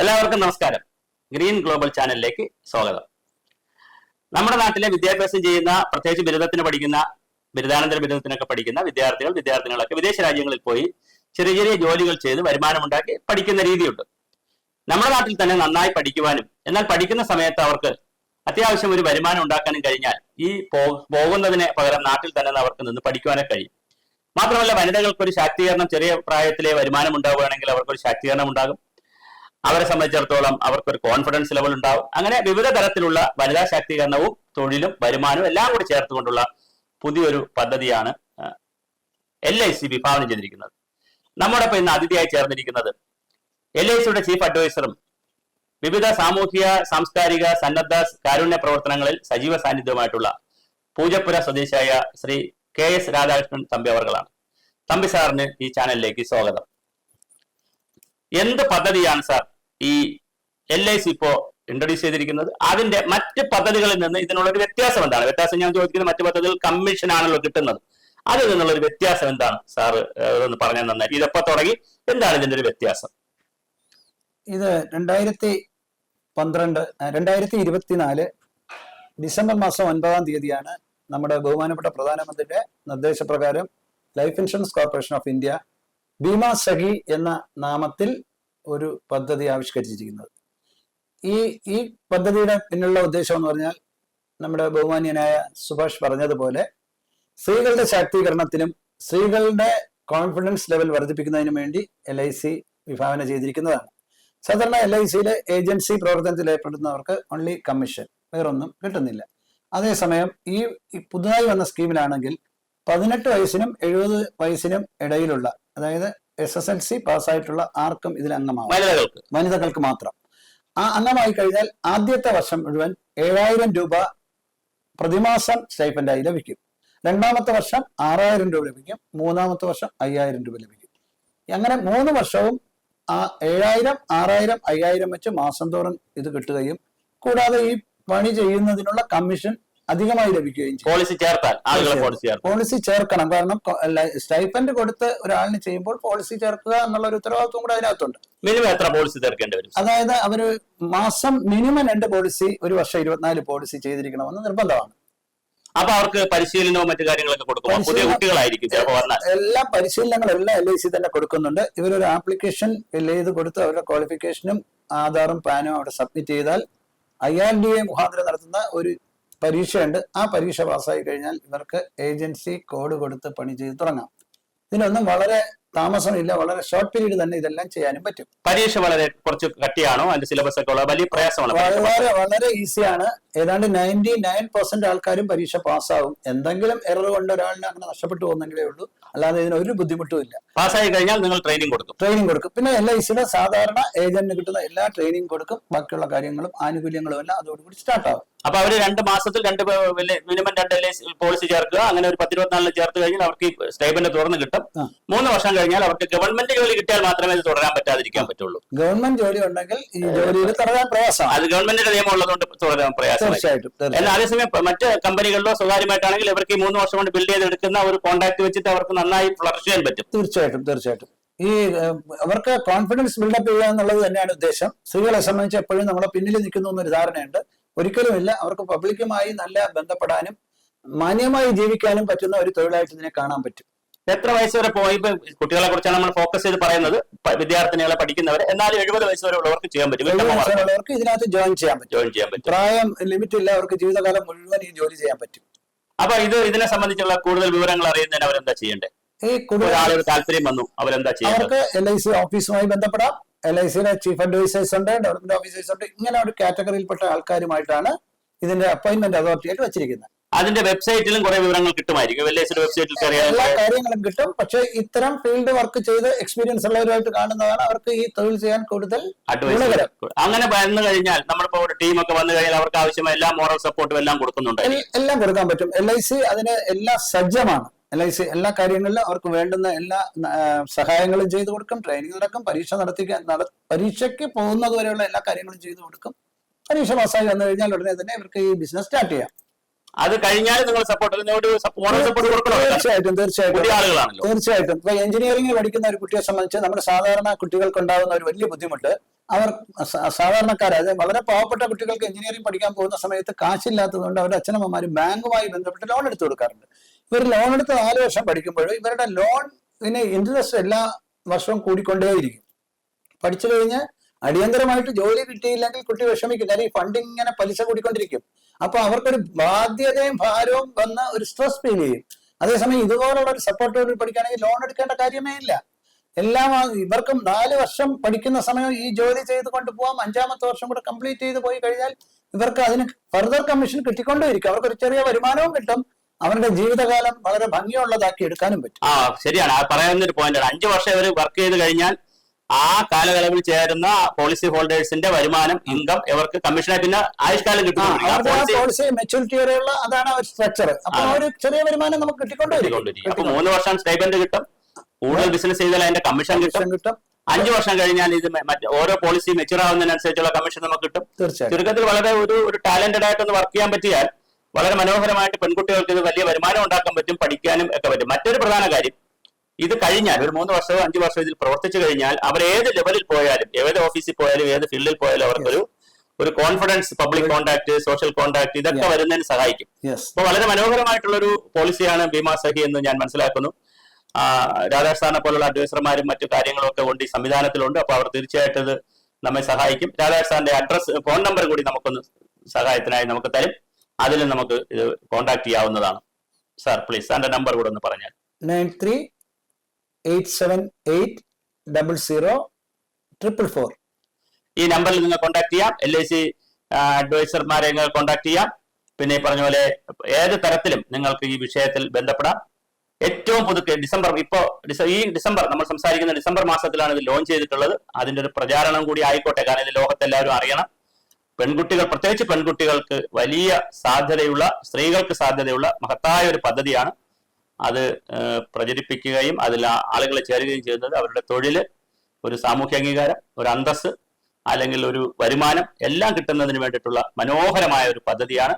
എല്ലാവർക്കും നമസ്കാരം. Green global ചാനലിലേക്ക് സ്വാഗതം. നമ്മുടെ നാട്ടിലെ വിദ്യാഭ്യാസം ചെയ്യുന്ന പ്രത്യേകിച്ച് ബിരുദത്തിന് പഠിക്കുന്ന ബിരുദാനന്തര ബിരുദത്തിനൊക്കെ പഠിക്കുന്ന വിദ്യാർത്ഥികൾ വിദ്യാർത്ഥികളൊക്കെ വിദേശ രാജ്യങ്ങളിൽ പോയി ചെറിയ ചെറിയ ജോലികൾ ചെയ്ത് വരുമാനമുണ്ടാക്കി പഠിക്കുന്ന രീതിയുണ്ട്. നമ്മുടെ നാട്ടിൽ തന്നെ നന്നായി പഠിക്കുവാനും എന്നാൽ പഠിക്കുന്ന സമയത്ത് അവർക്ക് അത്യാവശ്യം ഒരു വരുമാനം ഉണ്ടാക്കാനും കഴിഞ്ഞാൽ ഈ പോകുന്നതിന് പകരം നാട്ടിൽ തന്നെ അവർക്ക് നിന്ന് പഠിക്കുവാനേ കഴിയും. മാത്രമല്ല വനിതകൾക്ക് ഒരു ശാക്തീകരണം ചെറിയ പ്രായത്തിലെ വരുമാനം ഉണ്ടാവുകയാണെങ്കിൽ അവർക്ക് ഒരു ശാക്തീകരണം ഉണ്ടാകും. അവരെ സംബന്ധിച്ചിടത്തോളം അവർക്കൊരു കോൺഫിഡൻസ് ലെവൽ ഉണ്ടാവും. അങ്ങനെ വിവിധ തരത്തിലുള്ള വനിതാ ശാക്തീകരണവും തൊഴിലും വരുമാനവും എല്ലാം കൂടി ചേർത്തുകൊണ്ടുള്ള പുതിയൊരു പദ്ധതിയാണ് എൽ ഐ സി വിഭാവനം ചെയ്തിരിക്കുന്നത്. നമ്മോടൊപ്പം ഇന്ന് അതിഥിയായി ചേർന്നിരിക്കുന്നത് എൽ ഐ സിയുടെ ചീഫ് അഡ്വൈസറും വിവിധ സാമൂഹിക സാംസ്കാരിക സന്നദ്ധ കാരുണ്യ പ്രവർത്തനങ്ങളിൽ സജീവ സാന്നിധ്യവുമായിട്ടുള്ള പൂജപ്പുര സ്വദേശിയായ ശ്രീ കെ എസ് രാധാകൃഷ്ണൻ തമ്പി അവർകളാണ്. തമ്പി സാറിന് ഈ ചാനലിലേക്ക് സ്വാഗതം. എന്ത് പദ്ധതിയാണ് സാർ ഈ എൽ ഐ സി ഇപ്പോ ഇൻട്രൊഡ്യൂസ് ചെയ്തിരിക്കുന്നത്? അതിന്റെ മറ്റ് പദ്ധതികളിൽ നിന്ന് ഇതിനുള്ള ഒരു വ്യത്യാസം എന്താണ്? വ്യത്യാസം ഞാൻ ചോദിക്കുന്നത് മറ്റു പദ്ധതികൾ കമ്മീഷൻ ആണല്ലോ കിട്ടുന്നത്. അതിൽ നിന്നുള്ള ഒരു വ്യത്യാസം എന്താണ്? സാർ ഒന്ന് പറഞ്ഞാൽ നന്നായി. ഇതെപ്പോ തുടങ്ങി? എന്താണ് ഇതിന്റെ ഒരു വ്യത്യാസം? ഇത് രണ്ടായിരത്തി പന്ത്രണ്ട് രണ്ടായിരത്തി ഇരുപത്തിനാല് ഡിസംബർ മാസം ഒൻപതാം തീയതിയാണ് നമ്മുടെ ബഹുമാനപ്പെട്ട പ്രധാനമന്ത്രിയുടെ നിർദ്ദേശപ്രകാരം life insurance corporation of India Bima Sakhi എന്ന നാമത്തിൽ ഒരു പദ്ധതി ആവിഷ്കരിച്ചിരിക്കുന്നത്. ഈ ഈ പദ്ധതിയുടെ പിന്നിലുള്ള ഉദ്ദേശം എന്ന് പറഞ്ഞാൽ നമ്മുടെ ബഹുമാന്യനായ സുഭാഷ് പറഞ്ഞതുപോലെ സ്ത്രീകളുടെ ശാക്തീകരണത്തിനും സ്ത്രീകളുടെ കോൺഫിഡൻസ് ലെവൽ വർദ്ധിപ്പിക്കുന്നതിനും വേണ്ടി എൽ ഐ സി വിഭാവന ചെയ്തിരിക്കുന്നതാണ്. സാധാരണ എൽ ഐ സിയിലെ ഏജൻസി പ്രവർത്തനത്തിൽ ഏർപ്പെടുന്നവർക്ക് ഓൺലി കമ്മീഷൻ വേറൊന്നും കിട്ടുന്നില്ല. അതേസമയം ഈ പുതുതായി വന്ന സ്കീമിലാണെങ്കിൽ പതിനെട്ട് വയസ്സിനും എഴുപത് വയസ്സിനും ഇടയിലുള്ള അതായത് എസ് എസ് എൽ സി പാസ്സായിട്ടുള്ള ആർക്കും ഇതിൽ അംഗമാവും. വനിതകൾക്ക്. വനിതകൾക്ക് മാത്രം. ആ അംഗമായി കഴിഞ്ഞാൽ ആദ്യത്തെ വർഷം മുഴുവൻ ഏഴായിരം രൂപ പ്രതിമാസം സ്റ്റൈപ്പൻഡായി ലഭിക്കും. രണ്ടാമത്തെ വർഷം ആറായിരം രൂപ ലഭിക്കും. മൂന്നാമത്തെ വർഷം അയ്യായിരം രൂപ ലഭിക്കും. അങ്ങനെ മൂന്ന് വർഷവും ആ ഏഴായിരം ആറായിരം അയ്യായിരം വെച്ച് മാസം തോറും ഇത് കിട്ടുകയും കൂടാതെ ഈ പണി ചെയ്യുന്നതിനുള്ള കമ്മീഷൻ അധികമായി ലഭിക്കുകയും ചെയ്യും. പോളിസി ചേർത്താൽ ആളുകളെ. പോളിസി ചേർത്താൽ. പോളിസി ചേർക്കണം. കാരണം സ്റ്റൈഫൻഡ് കൊടുത്ത് ഒരാളിന് ചെയ്യുമ്പോൾ പോളിസി ചേർക്കുക എന്നുള്ള ഒരു ഉത്തരവാദിത്വം കൂടെ അതിനകത്തുണ്ട്. മിനിമം എത്ര പോളിസി ചേർക്കേണ്ടി വരും? അതായത് അവർ മാസം മിനിമം രണ്ട് പോളിസി ഒരു വർഷം ഇരുപത്തിനാല് പോളിസി ചെയ്തിരിക്കണമെന്ന് നിർബന്ധമാണ്. അപ്പൊ അവർക്ക് പരിശീലനവും മറ്റു കാര്യങ്ങളൊക്കെ കൊടുക്കും പുതിയ കുട്ടികളായിരിക്കും എല്ലാ പരിശീലനങ്ങളും എല്ലാ എൽ ഐ സി തന്നെ കൊടുക്കുന്നുണ്ട്. ഇവരൊരു ആപ്ലിക്കേഷൻ ഫിൽ ചെയ്ത് കൊടുത്ത് അവരുടെ ക്വാളിഫിക്കേഷനും ആധാറും പാനും അവിടെ സബ്മിറ്റ് ചെയ്താൽ ഐ ആർ ഡി എ മുഖാന്തരം നടത്തുന്ന ഒരു പരീക്ഷയുണ്ട്. ആ പരീക്ഷ പാസ്സായി കഴിഞ്ഞാൽ ഇവർക്ക് ഏജൻസി കോഡ് കൊടുത്ത് പണി ചെയ്ത് തുടങ്ങാം. ഇതിനൊന്നും വളരെ താമസമില്ല. വളരെ ഷോർട്ട് പീരീഡ് തന്നെ ഇതെല്ലാം ചെയ്യാനും പറ്റും. പരീക്ഷ വളരെ കുറച്ച് കട്ടിയാണോ? അതിന്റെ സിലബസ് ഒക്കെ വലിയ പ്രയാസമാണ്. വളരെ വളരെ ഈസിയാണ് ഏതാണ്ട് നയന്റി നയൻ പെർസെന്റ് ആൾക്കാരും പരീക്ഷ പാസ്സാവും എന്തെങ്കിലും എറർ കൊണ്ട് ഒരാളിന് അങ്ങനെ നഷ്ടപ്പെട്ടു പോകുന്നെങ്കിലേ ഉള്ളൂ. അല്ലാതെ ഇതിന് ഒരു ബുദ്ധിമുട്ടും ഇല്ല. പാസ്സായി കഴിഞ്ഞാൽ നിങ്ങൾ ട്രെയിനിങ് കൊടുക്കും. ട്രെയിനിങ് കൊടുക്കും. പിന്നെ എൽ ഐ സിയുടെ സാധാരണ ഏജന്റിന് കിട്ടുന്ന എല്ലാ ട്രെയിനിങ് കൊടുക്കും. ബാക്കിയുള്ള കാര്യങ്ങളും ആനുകൂല്യങ്ങളും എല്ലാം അതോടുകൂടി സ്റ്റാർട്ട് ആവും. അപ്പൊ അവർ രണ്ട് മാസത്തിൽ രണ്ട് മിനിമം രണ്ട് പോളിസി ചേർക്കുക. അങ്ങനെ ഒരു പത്തിരുപത്തിനാലിന് ചേർത്ത് കഴിഞ്ഞാൽ അവർക്ക് സ്റ്റേബിന്റെ തുറന്ന് കിട്ടും. മൂന്ന് വർഷം കഴിഞ്ഞാൽ അവർക്ക് ഗവൺമെന്റ് ജോലി കിട്ടിയാൽ മാത്രമേ ഇത് തുടരാൻ പറ്റാതിരിക്കാൻ പറ്റുള്ളൂ. ഗവൺമെന്റ് ജോലി ഉണ്ടെങ്കിൽ ഈ ജോലിയിൽ തുടരാൻ പ്രയാസം അത് ഗവൺമെന്റിന്റെ നിയമം ഉള്ളതുകൊണ്ട് തുടരാൻ പ്രയാസം തീർച്ചയായിട്ടും എന്നാൽ അതേസമയം മറ്റ് കമ്പനികളിലോ സ്വകാര്യമായിട്ടാണെങ്കിൽ ഇവർക്ക് ഈ മൂന്ന് വർഷം കൊണ്ട് ബിൽഡ് ചെയ്തെടുക്കുന്ന ഒരു കോൺടാക്ട് വെച്ചിട്ട് അവർക്ക് നന്നായി ഫ്ലറിഷ് ചെയ്യാൻ പറ്റും. തീർച്ചയായിട്ടും തീർച്ചയായിട്ടും. ഈ അവർക്ക് കോൺഫിഡൻസ് ബിൽഡപ്പ് ചെയ്യുക എന്നുള്ളത് തന്നെയാണ് ഉദ്ദേശം. സ്ത്രീകളെ സംബന്ധിച്ച് എപ്പോഴും നമ്മളെ പിന്നിൽ നിൽക്കുന്നു എന്നൊരു ധാരണയുണ്ട്. ഒരിക്കലുമില്ല അവർക്ക് പബ്ലിക്കുമായി നല്ല ബന്ധപ്പെടാനും മാന്യമായി ജീവിക്കാനും പറ്റുന്ന ഒരു തൊഴിലായിട്ട് ഇതിനെ കാണാൻ പറ്റും. എത്ര വയസ്സ് വരെ പോയി? കുട്ടികളെ കുറിച്ചാണ് നമ്മൾ ഫോക്കസ് ചെയ്ത് പറയുന്നത്. വിദ്യാർത്ഥിനികളെ പഠിക്കുന്നവരെ. എന്നാലും എഴുപത് വയസ്സ് വരെ ഉള്ളവർക്ക് ചെയ്യാൻ പറ്റും. ഉള്ളവർക്ക് ഇതിനകത്ത് ജോയിൻ ചെയ്യാൻ പറ്റും. ജോയിൻ ചെയ്യാൻ പറ്റും. പ്രായം ലിമിറ്റ് ഇല്ല അവർക്ക് ജീവിതകാലം മുഴുവൻ ഈ ജോലി ചെയ്യാൻ പറ്റും. അപ്പൊ ഇത് ഇതിനെ സംബന്ധിച്ചുള്ള കൂടുതൽ വിവരങ്ങൾ അറിയുന്നതിന് അവരെന്താ ചെയ്യേണ്ടത് ഈ ഒരാളൊരു താല്പര്യം വന്നു അവരെന്താ ചെയ്യുന്നത് അവർക്ക് എൽ ഐ സി ഓഫീസുമായി ബന്ധപ്പെടാം. എൽ ഐ സിയുടെ ചീഫ് അഡ്വൈസേഴ്സ് ഉണ്ട് ഡെവലപ്മെന്റ് ഓഫീസേഴ്സ് ഉണ്ട്. ഇങ്ങനെ ഒരു കാറ്റഗറിയിൽപ്പെട്ട ആൾക്കാരുമായിട്ടാണ് ഇതിന്റെ അപ്പോയിന്റ്മെന്റ് അതോറിറ്റി ആയിട്ട് വെച്ചിരിക്കുന്നത്. അതിന്റെ വെബ്സൈറ്റിലും കുറെ വിവരങ്ങൾ കിട്ടുമായിരിക്കും. ഐ വെബ്സൈറ്റിൽ എല്ലാ കാര്യങ്ങളും കിട്ടും. പക്ഷേ ഇത്തരം ഫീൽഡ് വർക്ക് ചെയ്ത് എക്സ്പീരിയൻസ് ഉള്ളവരുമായിട്ട് കാണുന്നതാണ് അവർക്ക് ഈ തൊഴിൽ ചെയ്യാൻ കൂടുതൽ അഡ്വൈസ് അങ്ങനെ വന്നു കഴിഞ്ഞാൽ നമ്മളിപ്പോ ഒരു ടീമൊക്കെ വന്നു കഴിഞ്ഞാൽ അവർക്ക് ആവശ്യമായ എല്ലാ മോറൽ സപ്പോർട്ടും എല്ലാം കൊടുക്കുന്നുണ്ട്. എല്ലാം കൊടുക്കാൻ പറ്റും. എൽ ഐ സി അതിന് എല്ലാം സജ്ജമാണ്. എൽ ഐ സി എല്ലാ കാര്യങ്ങളിലും അവർക്ക് വേണ്ടുന്ന എല്ലാ സഹായങ്ങളും ചെയ്തു കൊടുക്കും. ട്രെയിനിങ് നടക്കും. പരീക്ഷ നടത്തിക്കാൻ നട- പരീക്ഷയ്ക്ക് പോകുന്നത് വരെയുള്ള എല്ലാ കാര്യങ്ങളും ചെയ്തു കൊടുക്കും. പരീക്ഷ പാസ്സായി വന്നു കഴിഞ്ഞാൽ ഉടനെ തന്നെ ഇവർക്ക് ഈ ബിസിനസ് സ്റ്റാർട്ട് ചെയ്യാം. അത് കഴിഞ്ഞാൽ നിങ്ങൾ സപ്പോർട്ട് സപ്പോർട്ട് കൊടുക്കണോ? തീർച്ചയായിട്ടും തീർച്ചയായിട്ടും. തീർച്ചയായിട്ടും. ഇപ്പൊ എഞ്ചിനീയറിംഗ് പഠിക്കുന്ന ഒരു കുട്ടിയെ സംബന്ധിച്ച് നമ്മുടെ സാധാരണ കുട്ടികൾക്ക് ഉണ്ടാകുന്ന ഒരു വലിയ ബുദ്ധിമുട്ട് അവർ സാധാരണക്കാരായത് വളരെ പാവപ്പെട്ട കുട്ടികൾക്ക് എഞ്ചിനീയറിംഗ് പഠിക്കാൻ പോകുന്ന സമയത്ത് കാശില്ലാത്തതുകൊണ്ട് അവരുടെ അച്ഛനമ്മമാർ ബാങ്കുമായി ബന്ധപ്പെട്ട് ലോൺ എടുത്തു കൊടുക്കാറുണ്ട്. ഇവർ ലോൺ എടുത്ത് നാല് വർഷം പഠിക്കുമ്പോൾ ഇവരുടെ ലോൺ പിന്നെ ഇൻട്രസ്റ്റ് എല്ലാ വർഷവും കൂടിക്കൊണ്ടേയിരിക്കും. പഠിച്ചു കഴിഞ്ഞ് അടിയന്തരമായിട്ട് ജോലി കിട്ടിയില്ലെങ്കിൽ കുട്ടി വിഷമിക്കും. കാര്യം ഈ ഫണ്ട് ഇങ്ങനെ പലിശ കൂടിക്കൊണ്ടിരിക്കും. അപ്പൊ അവർക്കൊരു ബാധ്യതയും ഭാരവും വന്ന ഒരു സ്ട്രെസ് ഫീൽ ചെയ്യും. അതേസമയം ഇതുപോലുള്ള ഒരു സപ്പോർട്ടോട് പഠിക്കുകയാണെങ്കിൽ ലോൺ എടുക്കേണ്ട കാര്യമേ ഇല്ല. എല്ലാം ഇവർക്കും നാല് വർഷം പഠിക്കുന്ന സമയം ഈ ജോലി ചെയ്ത് കൊണ്ടുപോകാം അഞ്ചാമത്തെ വർഷം കൂടെ കംപ്ലീറ്റ് ചെയ്ത് പോയി കഴിഞ്ഞാൽ ഇവർക്ക് അതിന് ഫർദർ കമ്മീഷൻ കിട്ടിക്കൊണ്ടേയിരിക്കും. അവർക്ക് ഒരു ചെറിയ വരുമാനവും കിട്ടും. അവരുടെ ജീവിതകാലം വളരെ ഭംഗിയുള്ളതാക്കി എടുക്കാനും പറ്റും. ആ ശരിയാണ്. പറയുന്ന ഒരു പോയിന്റാണ് അഞ്ചു വർഷം ഇവർ വർക്ക് ചെയ്ത് കഴിഞ്ഞാൽ ആ കാലയളവിൽ ചേരുന്ന പോളിസി ഹോൾഡേഴ്സിന്റെ വരുമാനം ഇൻകം ഇവർക്ക് കമ്മീഷനായി പിന്നെ ആയുഷ്കാലം പോളിസി പോളിസി മെച്ചൂരിറ്റി വരെയുള്ള അതാണ് സ്ട്രക്ചർ അപ്പൊ ഒരു ചെറിയ വരുമാനം നമുക്ക് കിട്ടിക്കൊണ്ടേയിരിക്കും. കിട്ടിക്കൊണ്ടിരിക്കും അപ്പൊ മൂന്ന് വർഷം സ്റ്റൈപ്പൻഡ് കിട്ടും. കൂടുതൽ ബിസിനസ് ചെയ്താൽ അതിന്റെ കമ്മീഷൻ കിട്ടും. അഞ്ചു വർഷം കഴിഞ്ഞാൽ ഇത് ഓരോ പോളിസി മെച്ചൂർ ആവുന്നതിനനുസരിച്ചുള്ള കമ്മീഷൻ നമുക്ക് കിട്ടും. ചുരുക്കത്തിൽ വളരെ ഒരു ഒരു ടാലന്റഡ് ആയിട്ടൊന്ന് വർക്ക് ചെയ്യാൻ പറ്റിയാൽ വളരെ മനോഹരമായിട്ട് പെൺകുട്ടികൾക്ക് ഇത് വലിയ വരുമാനം ഉണ്ടാക്കാൻ പറ്റും പഠിക്കാനും ഒക്കെ പറ്റും. മറ്റൊരു പ്രധാന കാര്യം ഇത് കഴിഞ്ഞാൽ ഒരു മൂന്ന് വർഷമോ അഞ്ചു വർഷമോ ഇതിൽ പ്രവർത്തിച്ചു കഴിഞ്ഞാൽ അവർ ഏത് ലെവലിൽ പോയാലും ഏത് ഓഫീസിൽ പോയാലും ഏത് ഫീൽഡിൽ പോയാലും അവർക്കൊരു ഒരു confidence public contact social contact ഇതൊക്കെ വരുന്നതിന് സഹായിക്കും. അപ്പൊ വളരെ മനോഹരമായിട്ടുള്ള ഒരു പോളിസിയാണ് ഭീമാ സഹി എന്ന് ഞാൻ മനസ്സിലാക്കുന്നു. രാധാസ്ഥാനെ പോലുള്ള അഡ്വൈസർമാരും മറ്റു കാര്യങ്ങളും ഒക്കെ കൊണ്ട് ഈ സംവിധാനത്തിലുണ്ട്. അപ്പൊ അവർ തീർച്ചയായിട്ടും ഇത് നമ്മെ സഹായിക്കും. രാധാസ്ഥാന്റെ അഡ്രസ് ഫോൺ നമ്പർ കൂടി നമുക്കൊന്ന് സഹായത്തിനായി നമുക്ക് തരും. അതിൽ നമുക്ക് ഇത് കോൺടാക്ട് ചെയ്യാവുന്നതാണ്. സാർ പ്ലീസ് സാറിന്റെ നമ്പർ കൂടെ ഒന്ന് പറഞ്ഞാൽ. Nine three eight seven eight double zero triple four ഈ നമ്പറിൽ നിങ്ങൾ കോൺടാക്ട് ചെയ്യാം. എൽ ഐ സി അഡ്വൈസർമാരെ നിങ്ങൾ കോൺടാക്ട് ചെയ്യാം. പിന്നെ ഈ പറഞ്ഞ പോലെ ഏത് തരത്തിലും നിങ്ങൾക്ക് ഈ വിഷയത്തിൽ ബന്ധപ്പെടാം. ഏറ്റവും പുതുക്കെ ഡിസംബർ ഇപ്പോ ഈ ഡിസംബർ നമ്മൾ സംസാരിക്കുന്ന ഡിസംബർ മാസത്തിലാണ് ഇത് ലോഞ്ച് ചെയ്തിട്ടുള്ളത്. അതിന്റെ ഒരു പ്രചാരണം കൂടി ആയിക്കോട്ടെ. കാരണം ഇത് ലോകത്തെല്ലാവരും അറിയണം. പെൺകുട്ടികൾ പ്രത്യേകിച്ച് പെൺകുട്ടികൾക്ക് വലിയ സാധ്യതയുള്ള സ്ത്രീകൾക്ക് സാധ്യതയുള്ള മഹത്തായ ഒരു പദ്ധതിയാണ് അത് പ്രചരിപ്പിക്കുകയും അതിൽ ആളുകളെ ചേരുകയും ചെയ്യുന്നത് അവരുടെ തൊഴിൽ ഒരു സാമൂഹ്യ അംഗീകാരം ഒരു അന്തസ് അല്ലെങ്കിൽ ഒരു വരുമാനം എല്ലാം കിട്ടുന്നതിന് വേണ്ടിയിട്ടുള്ള മനോഹരമായ ഒരു പദ്ധതിയാണ്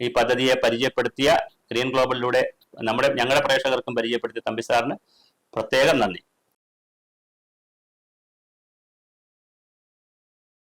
ഈ പദ്ധതിയെ പരിചയപ്പെടുത്തിയ ഗ്രീൻ ഗ്ലോബലിലൂടെ നമ്മുടെ ഞങ്ങളുടെ പ്രേക്ഷകർക്കും പരിചയപ്പെടുത്തിയ തമ്പി സാറിന് പ്രത്യേകം നന്ദി.